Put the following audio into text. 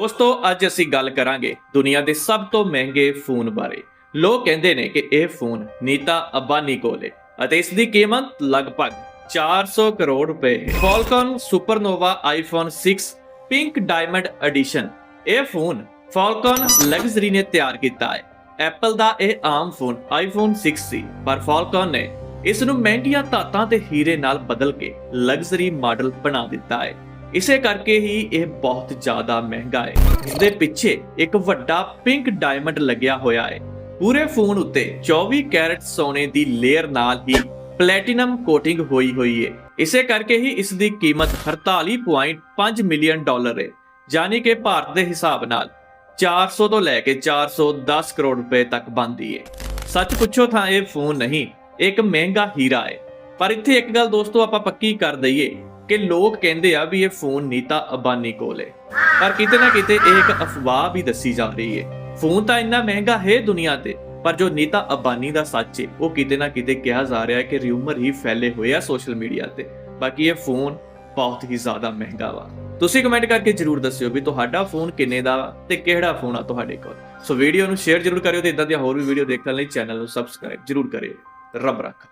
ਦੋਸਤੋ ਅੱਜ ਅਸੀਂ ਗੱਲ ਕਰਾਂਗੇ ਦੁਨੀਆ ਦੇ ਸਭ ਤੋਂ ਮਹਿੰਗੇ ਫੋਨ ਬਾਰੇ। ਲੋਕ ਕਹਿੰਦੇ ਨੇ ਕਿ ਇਹ ਫੋਨ ਨੀਤਾ ਅੰਬਾਨੀ ਕੋਲ ਹੈ ਅਤੇ ਇਸ ਦੀ ਕੀਮਤ ਲਗਭਗ 400 ਕਰੋੜ ਰੁਪਏ ਹੈ। Falcon Supernova iPhone 6 pink diamond edition ਇਹ ਫੋਨ ਫਾਲਕਨ ਲਗਜ਼ਰੀ ਨੇ ਤਿਆਰ ਕੀਤਾ ਹੈ। ਐਪਲ ਦਾ ਇਹ ਆਮ ਫੋਨ ਆਈਫੋਨ 6 ਸੀ, ਪਰ ਫਾਲਕਨ ਨੇ ਇਸ ਨੂੰ ਮਹਿੰਗੀਆਂ ਧਾਤਾਂ ਤੇ ਹੀਰੇ ਨਾਲ ਬਦਲ ਕੇ ਲਗਜ਼ਰੀ ਮਾਡਲ ਬਣਾ ਦਿੱਤਾ ਹੈ। ਇਸੇ ਕਰਕੇ ਹੀ ਇਹ ਬਹੁਤ ਜ਼ਿਆਦਾ ਮਹਿੰਗਾ ਹੈ। ਇਸ ਦੇ ਪਿੱਛੇ ਇੱਕ ਵੱਡਾ ਪਿੰਕ ਡਾਇਮੰਡ ਲੱਗਿਆ ਹੋਇਆ ਹੈ। ਪੂਰੇ ਫੋਨ ਉੱਤੇ 24 ਕੈਰਟ ਸੋਨੇ ਦੀ ਲੇਅਰ ਨਾਲ ਹੀ ਪਲੈਟੀਨਮ ਕੋਟਿੰਗ ਹੋਈ ਹੋਈ ਹੈ। ਇਸੇ ਕਰਕੇ ਹੀ ਇਸ ਦੀ ਕੀਮਤ 48.5 ਮਿਲੀਅਨ ਡਾਲਰ ਹੈ। ਯਾਨੀ ਕਿ ਭਾਰਤ ਦੇ ਹਿਸਾਬ ਨਾਲ 400 ਤੋਂ ਲੈ ਕੇ 410 ਕਰੋੜ ਰੁਪਏ ਤੱਕ ਬਣਦੀ ਹੈ। ਸੱਚ ਪੁੱਛੋ ਤਾਂ ਇਹ ਫੋਨ ਨਹੀਂ ਇਹ ਇੱਕ ਮਹਿੰਗਾ ਹੀਰਾ ਹੈ। ਪਰ ਇੱਥੇ ਇੱਕ ਗੱਲ ਦੋਸਤੋ ਆਪਾਂ ਪੱਕੀ ਕਰ ਦਈਏ ਕਿ ਲੋਕ ਕਹਿੰਦੇ ਆ ਵੀ ਇਹ ਫੋਨ ਨੀਤਾ ਅਬਾਨੀ ਕੋਲ ਹੈ ਪਰ ਕਿਤੇ ਨਾ ਕਿਤੇ ਇਹ ਇੱਕ ਅਫਵਾਹ ਵੀ ਦੱਸੀ ਜਾ ਰਹੀ ਹੈ ਫੋਨ ਤਾਂ ਇੰਨਾ ਮਹਿੰਗਾ ਹੈ ਦੁਨੀਆ ਤੇ, ਪਰ ਜੋ ਨੀਤਾ ਅੰਬਾਨੀ ਦਾ ਸੱਚ ਹੈ ਉਹ ਕਿਤੇ ਨਾ ਕਿਤੇ ਕਿਹਾ ਜਾ ਰਿਹਾ ਹੈ ਕਿ ਰਿਊਮਰ ਹੀ ਫੈਲੇ ਹੋਏ ਆ ਸੋਸ਼ਲ ਮੀਡੀਆ ਤੇ। ਬਾਕੀ ਇਹ ਫੋਨ ਬਹੁਤ ਹੀ ਜ਼ਿਆਦਾ ਮਹਿੰਗਾ ਵਾ। ਤੁਸੀਂ ਕਮੈਂਟ ਕਰਕੇ ਜਰੂਰ ਦੱਸਿਓ ਵੀ ਤੁਹਾਡਾ ਫੋਨ ਕਿੰਨੇ ਦਾ ਵਾ ਤੇ ਕਿਹੜਾ ਫੋਨ ਆ ਤੁਹਾਡੇ ਕੋਲ। ਸੋ ਵੀਡੀਓ ਨੂੰ ਸ਼ੇਅਰ ਜਰੂਰ ਕਰਿਓ ਤੇ ਇਦਾਂ ਦੀਆਂ ਹੋਰ ਵੀ ਵੀਡੀਓ ਦੇਖਣ ਲਈ ਚੈਨਲ ਨੂੰ ਸਬਸਕ੍ਰਾਈਬ ਜਰੂਰ ਕਰਿਓ। ਰੱਬ ਰੱਖਾ।